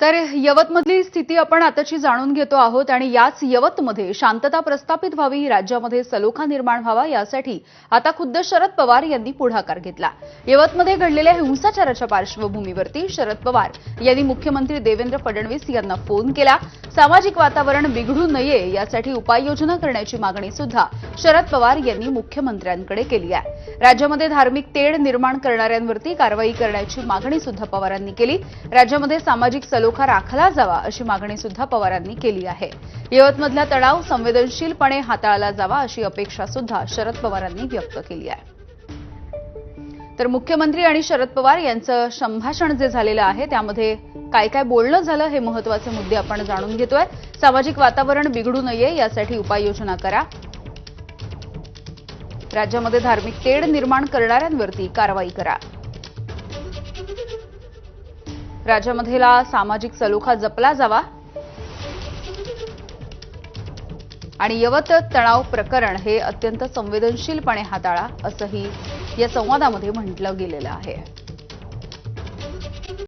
तर यवतमधली स्थिती आपण आताची जाणून घेतो आहोत आणि याच यवतमध्ये शांतता प्रस्थापित व्हावी राज्यामध्ये सलोखा निर्माण व्हावा यासाठी आता खुद्द शरद पवार यांनी पुढाकार घेतला. यवतमध्ये घडलेल्या हिंसाचाराच्या पार्श्वभूमीवरती शरद पवार यांनी मुख्यमंत्री देवेंद्र फडणवीस यांना फोन केला. सामाजिक वातावरण बिघडू नये यासाठी उपाययोजना करण्याची मागणी सुद्धा शरद पवार यांनी मुख्यमंत्र्यांकडे केली आहे. राज्यामध्ये धार्मिक तेढ निर्माण करणाऱ्यांवरती कारवाई करण्याची मागणी सुद्धा पवारांनी केली. राज्यामध्ये सामाजिक सलोखा राखला जावा अशी मागणी सुद्धा पवारांनी केली आहे. यवतमधला तणाव संवेदनशीलपणे हाताळला जावा अशी अपेक्षा सुद्धा शरद पवारांनी व्यक्त केली आहे. तर मुख्यमंत्री आणि शरद पवार यांचं संभाषण जे झालेलं आहे त्यामध्ये काय काय बोलणं झालं हे महत्त्वाचे मुद्दे आपण जाणून घेतोय. सामाजिक वातावरण बिघडू नये यासाठी उपाययोजना करा. राज्यामध्ये धार्मिक तेढ निर्माण करणाऱ्यांवरती कारवाई करा. राज्यामध्येला सामाजिक सलोखा जपला जावा. आणि यवत तणाव प्रकरण हे अत्यंत संवेदनशीलपणे हाताळा असंही या संवादामध्ये म्हटलं गेलेलं आहे.